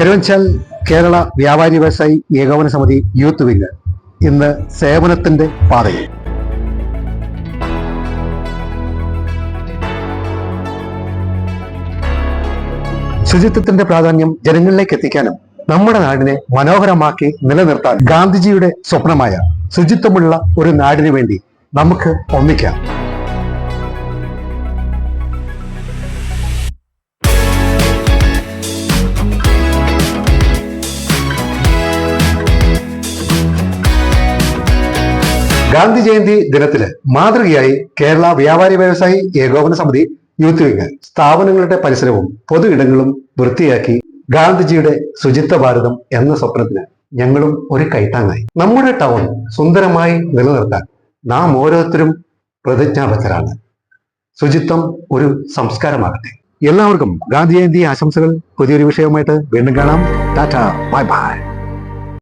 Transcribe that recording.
കരുവഞ്ചാൽ കേരള വ്യാപാരി വ്യവസായി ഏകോപന സമിതി യൂത്ത് വിംഗ് ഇന്ന് സേവനത്തിന്റെ പാതയിൽ. ശുചിത്വത്തിന്റെ പ്രാധാന്യം ജനങ്ങളിലേക്ക് എത്തിക്കാനും നമ്മുടെ നാടിനെ മനോഹരമാക്കി നിലനിർത്താൻ ഗാന്ധിജിയുടെ സ്വപ്നമായ ശുചിത്വമുള്ള ഒരു നാടിനു വേണ്ടി നമുക്ക് ഒന്നിക്കാം. ഗാന്ധി ജയന്തി ദിനത്തിൽ മാതൃകയായി കേരള വ്യാപാരി വ്യവസായി ഏകോപന സമിതി യൂത്ത് വിംഗ് സ്ഥാപനങ്ങളുടെ പരിസരവും പൊതു ഇടങ്ങളും വൃത്തിയാക്കി ഗാന്ധിജിയുടെ ശുചിത്വ ഭാരതം എന്ന സ്വപ്നത്തിന് ഞങ്ങളും ഒരു കൈത്താങ്ങായി. നമ്മുടെ ടൗൺ സുന്ദരമായി നിലനിർത്താൻ നാം ഓരോരുത്തരും പ്രതിജ്ഞാബദ്ധരാണ്. ശുചിത്വം ഒരു സംസ്കാരമാകട്ടെ. എല്ലാവർക്കും ഗാന്ധി ജയന്തി ആശംസകൾ. പുതിയൊരു വിഷയവുമായിട്ട് വീണ്ടും കാണാം. Tata bye bye.